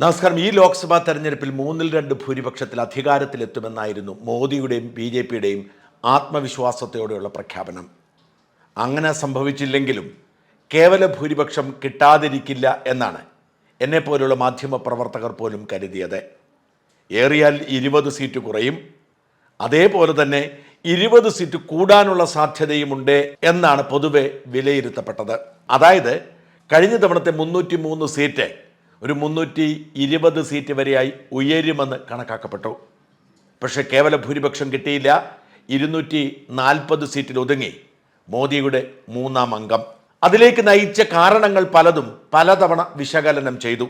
നമസ്കാരം. ഈ ലോക്സഭാ തെരഞ്ഞെടുപ്പിൽ മൂന്നിൽ രണ്ട് ഭൂരിപക്ഷത്തിൽ അധികാരത്തിലെത്തുമെന്നായിരുന്നു മോദിയുടെയും ബി ജെ പിയുടെയും ആത്മവിശ്വാസത്തോടെയുള്ള പ്രഖ്യാപനം. അങ്ങനെ സംഭവിച്ചില്ലെങ്കിലും കേവല ഭൂരിപക്ഷം കിട്ടാതിരിക്കില്ല എന്നാണ് എന്നെപ്പോലുള്ള മാധ്യമ പ്രവർത്തകർ പോലും കരുതിയത്. ഏറിയാൽ ഇരുപത് സീറ്റ് കുറയും. അതേപോലെ തന്നെ ഇരുപത് സീറ്റ് കൂടാനുള്ള സാധ്യതയുമുണ്ട് എന്നാണ് പൊതുവെ വിലയിരുത്തപ്പെട്ടത്. അതായത് കഴിഞ്ഞ തവണത്തെ മുന്നൂറ്റി മൂന്ന് സീറ്റ് ഒരു മുന്നൂറ്റി ഇരുപത് സീറ്റ് വരെയായി ഉയരുമെന്ന് കണക്കാക്കപ്പെട്ടു. പക്ഷേ കേവല ഭൂരിപക്ഷം കിട്ടിയില്ല. ഇരുന്നൂറ്റി നാൽപ്പത് സീറ്റിൽ ഒതുങ്ങി. മോദിയുടെ മൂന്നാം അംഗം. അതിലേക്ക് നയിച്ച കാരണങ്ങൾ പലതും പലതവണ വിശകലനം ചെയ്തു.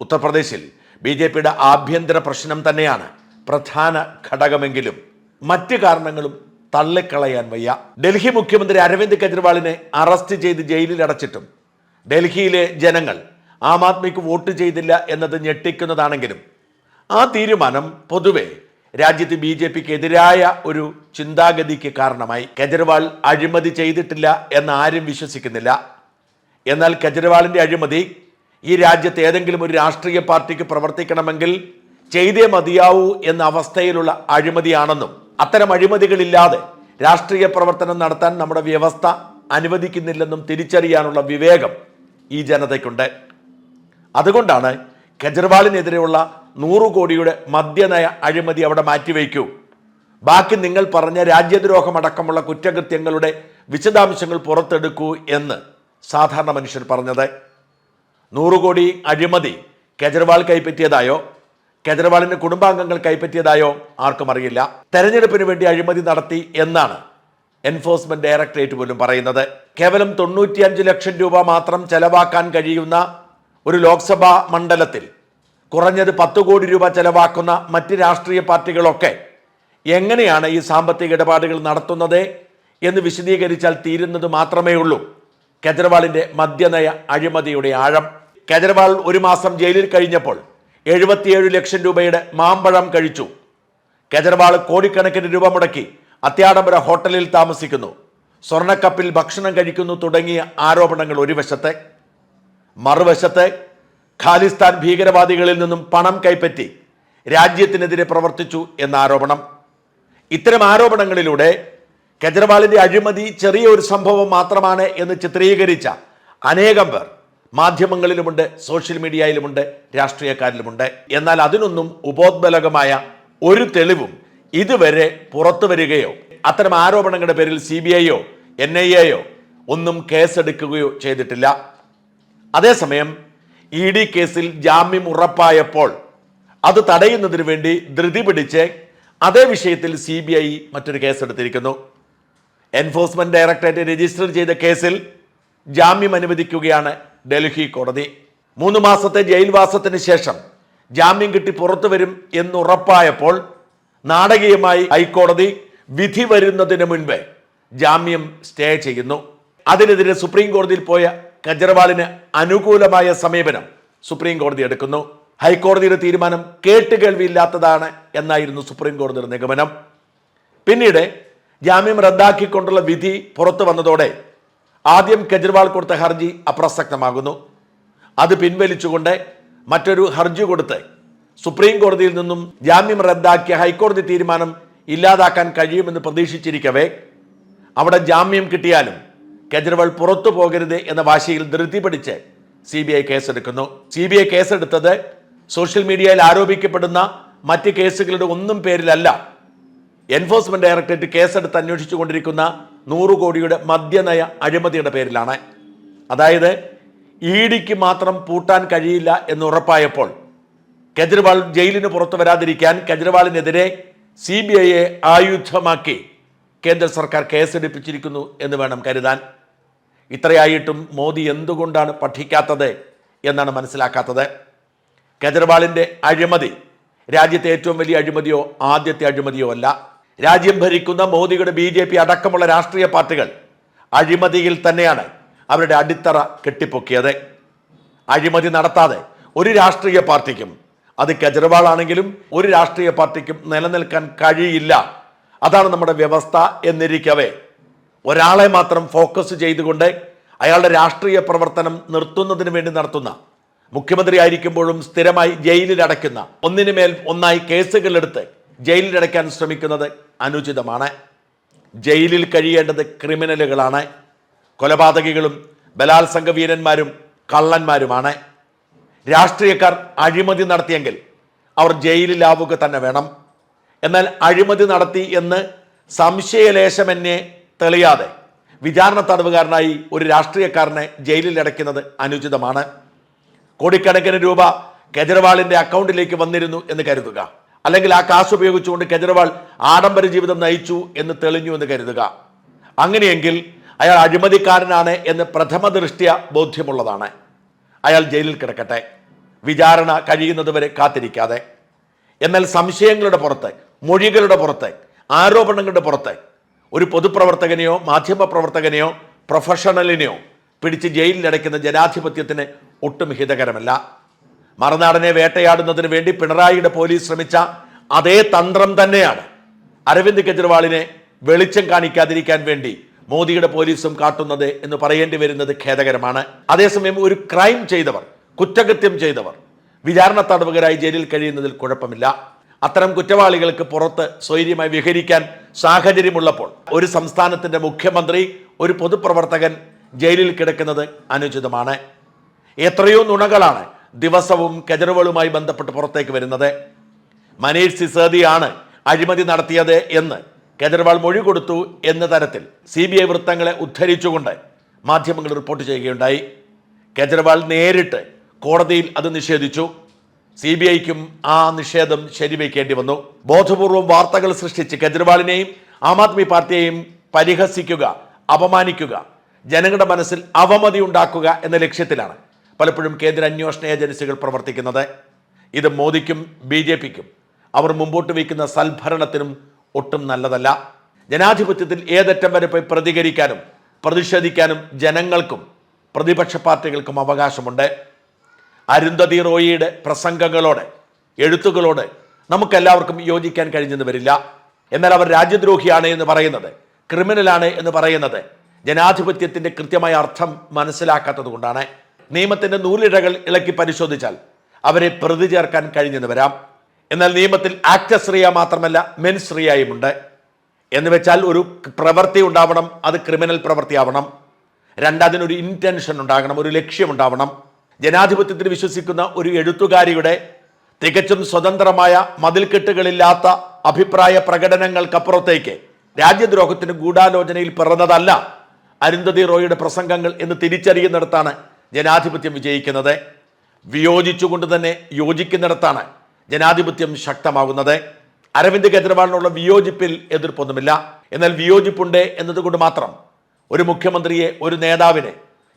ഉത്തർപ്രദേശിൽ ബി ജെ പിയുടെ ആഭ്യന്തര പ്രശ്നം തന്നെയാണ് പ്രധാന ഘടകമെങ്കിലും മറ്റ് കാരണങ്ങളും തള്ളിക്കളയാൻ വയ്യ. ഡൽഹി മുഖ്യമന്ത്രി അരവിന്ദ് കെജ്രിവാളിനെ അറസ്റ്റ് ചെയ്ത് ജയിലിൽ അടച്ചിട്ടും ഡൽഹിയിലെ ജനങ്ങൾ ആം ആദ്മിക്ക് വോട്ട് ചെയ്തില്ല എന്നത് ഞെട്ടിക്കുന്നതാണെങ്കിലും ആ തീരുമാനം പൊതുവെ രാജ്യത്ത് ബി ജെ പിക്ക് എതിരായ ഒരു ചിന്താഗതിക്ക് കാരണമായി. കെജ്രിവാൾ അഴിമതി ചെയ്തിട്ടില്ല എന്ന് ആരും വിശ്വസിക്കുന്നില്ല. എന്നാൽ കെജ്രിവാളിന്റെ അഴിമതി ഈ രാജ്യത്ത് ഏതെങ്കിലും ഒരു രാഷ്ട്രീയ പാർട്ടിക്ക് പ്രവർത്തിക്കണമെങ്കിൽ ചെയ്തേ മതിയാവൂ എന്ന അവസ്ഥയിലുള്ള അഴിമതിയാണെന്നും അത്തരം അഴിമതികളില്ലാതെ രാഷ്ട്രീയ പ്രവർത്തനം നടത്താൻ നമ്മുടെ വ്യവസ്ഥ അനുവദിക്കുന്നില്ലെന്നും തിരിച്ചറിയാനുള്ള വിവേകം ഈ ജനതയ്ക്കുണ്ട്. അതുകൊണ്ടാണ് കെജ്രിവാളിനെതിരെയുള്ള നൂറു കോടിയുടെ മദ്യനയ അഴിമതി അവിടെ മാറ്റിവെക്കൂ. ബാക്കി നിങ്ങൾ പറഞ്ഞ രാജ്യദ്രോഹമടക്കമുള്ള കുറ്റകൃത്യങ്ങളുടെ വിശദാംശങ്ങൾ പുറത്തെടുക്കൂ എന്ന് സാധാരണ മനുഷ്യർ പറഞ്ഞത്. നൂറു കോടി അഴിമതി കെജ്രിവാൾ കൈപ്പറ്റിയതായോ കെജ്രിവാളിന്റെ കുടുംബാംഗങ്ങൾ കൈപ്പറ്റിയതായോ ആർക്കും അറിയില്ല. തെരഞ്ഞെടുപ്പിന് വേണ്ടി അഴിമതി നടത്തി എന്നാണ് എൻഫോഴ്സ്മെന്റ് ഡയറക്ടറേറ്റ് പോലും പറയുന്നത്. കേവലം തൊണ്ണൂറ്റിയഞ്ച് ലക്ഷം രൂപ മാത്രം ചെലവാക്കാൻ കഴിയുന്ന ഒരു ലോക്സഭാ മണ്ഡലത്തിൽ കുറഞ്ഞത് പത്ത് കോടി രൂപ ചെലവാക്കുന്ന മറ്റ് രാഷ്ട്രീയ പാർട്ടികളൊക്കെ എങ്ങനെയാണ് ഈ സാമ്പത്തിക ഇടപാടുകൾ നടത്തുന്നത് എന്ന് വിശദീകരിച്ചാൽ തീരുന്നത് മാത്രമേ ഉള്ളൂ. കെജ്രിവാളിന്റെ മദ്യനയ അഴിമതിയുടെ ആഴം. കെജ്രിവാൾ ഒരു മാസം ജയിലിൽ കഴിഞ്ഞപ്പോൾ എഴുപത്തിയേഴ് ലക്ഷം രൂപയുടെ മാമ്പഴം കഴിച്ചു. കെജ്രിവാൾ കോടിക്കണക്കിന് രൂപ മുടക്കി അത്യാഡംബര ഹോട്ടലിൽ താമസിക്കുന്നു. സ്വർണക്കപ്പിൽ ഭക്ഷണം കഴിക്കുന്നു തുടങ്ങിയ ആരോപണങ്ങൾ ഒരു വശത്തെ. മറുവശത്ത് ഖാലിസ്ഥാൻ ഭീകരവാദികളിൽ നിന്നും പണം കൈപ്പറ്റി രാജ്യത്തിനെതിരെ പ്രവർത്തിച്ചു എന്ന ആരോപണം. ഇത്തരം ആരോപണങ്ങളിലൂടെ കെജ്രിവാളിന്റെ അഴിമതി ചെറിയ ഒരു സംഭവം മാത്രമാണ് എന്ന് ചിത്രീകരിച്ച അനേകം പേർ മാധ്യമങ്ങളിലുമുണ്ട് സോഷ്യൽ മീഡിയയിലുമുണ്ട് രാഷ്ട്രീയക്കാരിലുമുണ്ട്. എന്നാൽ അതിനൊന്നും ഉപോത്ബലകമായ ഒരു തെളിവും ഇതുവരെ പുറത്തു വരികയോ അത്തരം ആരോപണങ്ങളുടെ പേരിൽ സി ബി ഐയോ എൻ ഐ എയോ ഒന്നും കേസെടുക്കുകയോ ചെയ്തിട്ടില്ല. അതേസമയം ഇ ഡി കേസിൽ ജാമ്യം ഉറപ്പായപ്പോൾ അത് തടയുന്നതിന് വേണ്ടി ധൃതി പിടിച്ച് അതേ വിഷയത്തിൽ സി ബി ഐ മറ്റൊരു കേസെടുത്തിരിക്കുന്നു. എൻഫോഴ്സ്മെന്റ് ഡയറക്ടറേറ്റ് രജിസ്റ്റർ ചെയ്ത കേസിൽ ജാമ്യം അനുവദിക്കുകയാണ് ഡൽഹി കോടതി. മൂന്ന് മാസത്തെ ജയിൽവാസത്തിന് ശേഷം ജാമ്യം കിട്ടി പുറത്തു വരും എന്നുറപ്പായപ്പോൾ നാടകീയമായി ഹൈക്കോടതി വിധി വരുന്നതിന് മുൻപ് ജാമ്യം സ്റ്റേ ചെയ്യുന്നു. അതിനെതിരെ സുപ്രീം കോടതിയിൽ പോയ കെജ്രിവാളിന് അനുകൂലമായ സമീപനം സുപ്രീം കോടതി എടുക്കുന്നു. ഹൈക്കോടതിയുടെ തീരുമാനം കേട്ടുകേൾവിയില്ലാത്തതാണ് എന്നായിരുന്നു സുപ്രീം കോടതിയുടെ നിഗമനം. പിന്നീട് ജാമ്യം റദ്ദാക്കിക്കൊണ്ടുള്ള വിധി പുറത്തു വന്നതോടെ ആദ്യം കെജ്രിവാൾ കൊടുത്ത ഹർജി അപ്രസക്തമാകുന്നു. അത് പിൻവലിച്ചുകൊണ്ട് മറ്റൊരു ഹർജി കൊടുത്ത് സുപ്രീം കോടതിയിൽ നിന്നും ജാമ്യം റദ്ദാക്കിയ ഹൈക്കോടതി തീരുമാനം ഇല്ലാതാക്കാൻ കഴിയുമെന്ന് പ്രതീക്ഷിച്ചിരിക്കവേ അവിടെ ജാമ്യം കിട്ടിയാലും കെജ്രിവാൾ പുറത്തു പോകരുത് എന്ന വാശിയിൽ ധൃതി പിടിച്ച് സി ബി ഐ കേസെടുക്കുന്നു. സി ബി ഐ കേസെടുത്തത് സോഷ്യൽ മീഡിയയിൽ ആരോപിക്കപ്പെടുന്ന മറ്റ് കേസുകളുടെ ഒന്നും പേരിലല്ല. എൻഫോഴ്സ്മെന്റ് ഡയറക്ടറേറ്റ് കേസെടുത്ത് അന്വേഷിച്ചു കൊണ്ടിരിക്കുന്ന നൂറ് കോടിയുടെ മദ്യനയ അഴിമതിയുടെ പേരിലാണ്. അതായത് ഇ ഡിക്ക് മാത്രം പൂട്ടാൻ കഴിയില്ല എന്ന് ഉറപ്പായപ്പോൾ കെജ്രിവാൾ ജയിലിന് പുറത്തു വരാതിരിക്കാൻ കെജ്രിവാളിനെതിരെ സി ബി ഐയെ ആയുധമാക്കി കേന്ദ്ര സർക്കാർ കേസെടുപ്പിച്ചിരിക്കുന്നു എന്ന് വേണം കരുതാൻ. ഇത്രയായിട്ടും മോദി എന്തുകൊണ്ടാണ് പഠിക്കാത്തത് എന്നാണ് മനസ്സിലാക്കാത്തത്? കെജ്രിവാളിന്റെ അഴിമതി രാജ്യത്തെ ഏറ്റവും വലിയ അഴിമതിയോ ആദ്യത്തെ അഴിമതിയോ അല്ല. രാജ്യം ഭരിക്കുന്ന മോദിയുടെ ബി ജെ പി അടക്കമുള്ള രാഷ്ട്രീയ പാർട്ടികൾ അഴിമതിയിൽ തന്നെയാണ് അവരുടെ അടിത്തറ കെട്ടിപ്പൊക്കിയത്. അഴിമതി നടത്താതെ ഒരു രാഷ്ട്രീയ പാർട്ടിക്കും അത് കെജ്രിവാൾ ആണെങ്കിലും ഒരു രാഷ്ട്രീയ പാർട്ടിക്കും നിലനിൽക്കാൻ കഴിയില്ല. അതാണ് നമ്മുടെ വ്യവസ്ഥ എന്നിരിക്കവേ. ഒരാളെ മാത്രം ഫോക്കസ് ചെയ്തുകൊണ്ട് അയാളുടെ രാഷ്ട്രീയ പ്രവർത്തനം നിർത്തുന്നതിന് വേണ്ടി നടത്തുന്ന മുഖ്യമന്ത്രി ആയിരിക്കുമ്പോഴും സ്ഥിരമായി ജയിലിൽ അടയ്ക്കുന്ന ഒന്നിനു മേൽ ഒന്നായി കേസുകളെടുത്ത് ജയിലിൽ അടയ്ക്കാൻ ശ്രമിക്കുന്നത് അനുചിതമാണ്. ജയിലിൽ കഴിയേണ്ടത് ക്രിമിനലുകളാണ്. കൊലപാതകികളും ബലാത്സംഗ വീരന്മാരും കള്ളന്മാരുമാണ്. രാഷ്ട്രീയക്കാർ അഴിമതി നടത്തിയെങ്കിൽ അവർ ജയിലിലാവുക തന്നെ വേണം. എന്നാൽ അഴിമതി നടത്തി എന്ന് സംശയലേശമെന്നെ തെളിയാതെ വിചാരണ തടവുകാരനായി ഒരു രാഷ്ട്രീയക്കാരനെ ജയിലിൽ അടയ്ക്കുന്നത് അനുചിതമാണ്. കോടിക്കണക്കിന് രൂപ കെജ്രിവാളിന്റെ അക്കൗണ്ടിലേക്ക് വന്നിരുന്നു എന്ന് കരുതുക. അല്ലെങ്കിൽ ആ കാശ് ഉപയോഗിച്ചുകൊണ്ട് കെജ്രിവാൾ ആഡംബര ജീവിതം നയിച്ചു എന്ന് തെളിഞ്ഞു എന്ന് കരുതുക. അങ്ങനെയെങ്കിൽ അയാൾ അഴിമതിക്കാരനാണ് എന്ന് പ്രഥമ ദൃഷ്ട്യ ബോധ്യമുള്ളതാണ്. അയാൾ ജയിലിൽ കിടക്കട്ടെ. വിചാരണ കഴിയുന്നതുവരെ കാത്തിരിക്കാതെ. എന്നാൽ സംശയങ്ങളുടെ പുറത്ത് മൊഴികളുടെ പുറത്ത് ആരോപണങ്ങളുടെ പുറത്ത് ഒരു പൊതുപ്രവർത്തകനെയോ മാധ്യമ പ്രവർത്തകനെയോ പ്രൊഫഷണലിനെയോ പിടിച്ച് ജയിലിൽ അടയ്ക്കുന്ന ജനാധിപത്യത്തിന് ഒട്ടും ഹിതകരമല്ല. മറുനാടനെ വേട്ടയാടുന്നതിന് വേണ്ടി പിണറായിയുടെ പോലീസ് ശ്രമിച്ച അതേ തന്ത്രം തന്നെയാണ് അരവിന്ദ് കെജ്രിവാളിനെ വെളിച്ചം കാണിക്കാതിരിക്കാൻ വേണ്ടി മോദിയുടെ പോലീസും കാട്ടുന്നത് എന്ന് പറയേണ്ടി വരുന്നത് ഖേദകരമാണ്. അതേസമയം ഒരു ക്രൈം ചെയ്തവർ കുറ്റകൃത്യം ചെയ്തവർ വിചാരണ തടവുകരായി ജയിലിൽ കഴിയുന്നതിൽ കുഴപ്പമില്ല. അത്തരം കുറ്റവാളികൾക്ക് പുറത്ത് സ്വൈര്യമായി വിഹരിക്കാൻ സാഹചര്യമുള്ളപ്പോൾ ഒരു സംസ്ഥാനത്തിന്റെ മുഖ്യമന്ത്രി ഒരു പൊതുപ്രവർത്തകൻ ജയിലിൽ കിടക്കുന്നത് അനുചിതമാണ്. എത്രയോ നുണകളാണ് ദിവസവും കെജറുകളുമായി ബന്ധപ്പെട്ട് പുറത്തേക്ക് വരുന്നത്. മനീഷ് സിസേദിയാണ് അഴിമതി നടത്തിയത് എന്ന് കേജ്രിവാൾ മൊഴി കൊടുത്തു എന്ന തരത്തിൽ സി ബി ഐ വൃത്തങ്ങളെ ഉദ്ധരിച്ചുകൊണ്ട് മാധ്യമങ്ങൾ റിപ്പോർട്ട് ചെയ്യുകയുണ്ടായി. കേജ്രിവാൾ നേരിട്ട് കോടതിയിൽ അത് നിഷേധിച്ചു. സി ബി ഐക്കും ആ നിഷേധം ശരിവയ്ക്കേണ്ടി വന്നു. ബോധപൂർവം വാർത്തകൾ സൃഷ്ടിച്ച് കെജ്രിവാളിനെയും ആം ആദ്മി പാർട്ടിയെയും പരിഹസിക്കുക അപമാനിക്കുക ജനങ്ങളുടെ മനസ്സിൽ അവമതി ഉണ്ടാക്കുക എന്ന ലക്ഷ്യത്തിലാണ് പലപ്പോഴും കേന്ദ്ര അന്വേഷണ ഏജൻസികൾ പ്രവർത്തിക്കുന്നത്. ഇത് മോദിക്കും ബി ജെ പിക്കും അവർ മുമ്പോട്ട് വയ്ക്കുന്ന സൽഭരണത്തിനും ഒട്ടും നല്ലതല്ല. ജനാധിപത്യത്തിൽ ഏതറ്റം വരെ പോയി പ്രതികരിക്കാനും പ്രതിഷേധിക്കാനും ജനങ്ങൾക്കും പ്രതിപക്ഷ പാർട്ടികൾക്കും അവകാശമുണ്ട്. അരുന്ധതി റോയിയുടെ പ്രസംഗങ്ങളോട് എഴുത്തുകളോട് നമുക്കെല്ലാവർക്കും യോജിക്കാൻ കഴിഞ്ഞെന്ന് വരില്ല. എന്നാൽ അവർ രാജ്യദ്രോഹിയാണ് എന്ന് പറയുന്നത് ക്രിമിനലാണ് എന്ന് പറയുന്നത്. ജനാധിപത്യത്തിന്റെ കൃത്യമായ അർത്ഥം മനസ്സിലാക്കാത്തത് കൊണ്ടാണ്. നിയമത്തിന്റെ നൂലിഴകൾ ഇളക്കി പരിശോധിച്ചാൽ അവരെ പ്രതി ചേർക്കാൻ കഴിഞ്ഞെന്ന് വരാം. എന്നാൽ നിയമത്തിൽ ആക്ടസ് റിയ മാത്രമല്ല മെൻസ് റിയയുമുണ്ട് എന്ന് വെച്ചാൽ ഒരു പ്രവൃത്തി ഉണ്ടാവണം അത് ക്രിമിനൽ പ്രവൃത്തിയാവണം. രണ്ട് ഇന്റൻഷൻ ഇന്റൻഷൻ ഉണ്ടാകണം ഒരു ലക്ഷ്യമുണ്ടാവണം ജനാധിപത്യത്തിൽ വിശ്വസിക്കുന്ന ഒരു എഴുത്തുകാരിയുടെ തികച്ചും സ്വതന്ത്രമായ മതിൽക്കെട്ടുകളില്ലാത്ത അഭിപ്രായ പ്രകടനങ്ങൾക്കപ്പുറത്തേക്ക് രാജ്യദ്രോഹത്തിന് ഗൂഢാലോചനയിൽ പിറന്നതല്ല അരുന്ധതി റോയിയുടെ പ്രസംഗങ്ങൾ എന്ന് തിരിച്ചറിയുന്നിടത്താണ് ജനാധിപത്യം വിജയിക്കുന്നത്. വിയോജിച്ചുകൊണ്ട് തന്നെ യോജിക്കുന്നിടത്താണ് ജനാധിപത്യം ശക്തമാകുന്നത്. അരവിന്ദ് കെജ്രിവാളിനുള്ള വിയോജിപ്പിൽ എതിർപ്പൊന്നുമില്ല. എന്നാൽ വിയോജിപ്പുണ്ട് എന്നതുകൊണ്ട് മാത്രം ഒരു മുഖ്യമന്ത്രിയെ ഒരു നേതാവിനെ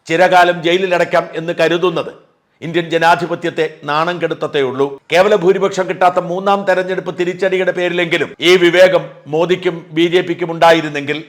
ചിരകാലം ജയിലിലടയ്ക്കാം എന്ന് കരുതുന്നത്. ഇന്ത്യൻ ജനാധിപത്യത്തെ നാണം കെടുത്തതേ ഉള്ളൂ. കേവല ഭൂരിപക്ഷം കിട്ടാത്ത മൂന്നാം തെരഞ്ഞെടുപ്പ് തിരിച്ചടിയുടെ പേരിലെങ്കിലും ഈ വിവേകം മോദിക്കും ബി ഉണ്ടായിരുന്നെങ്കിൽ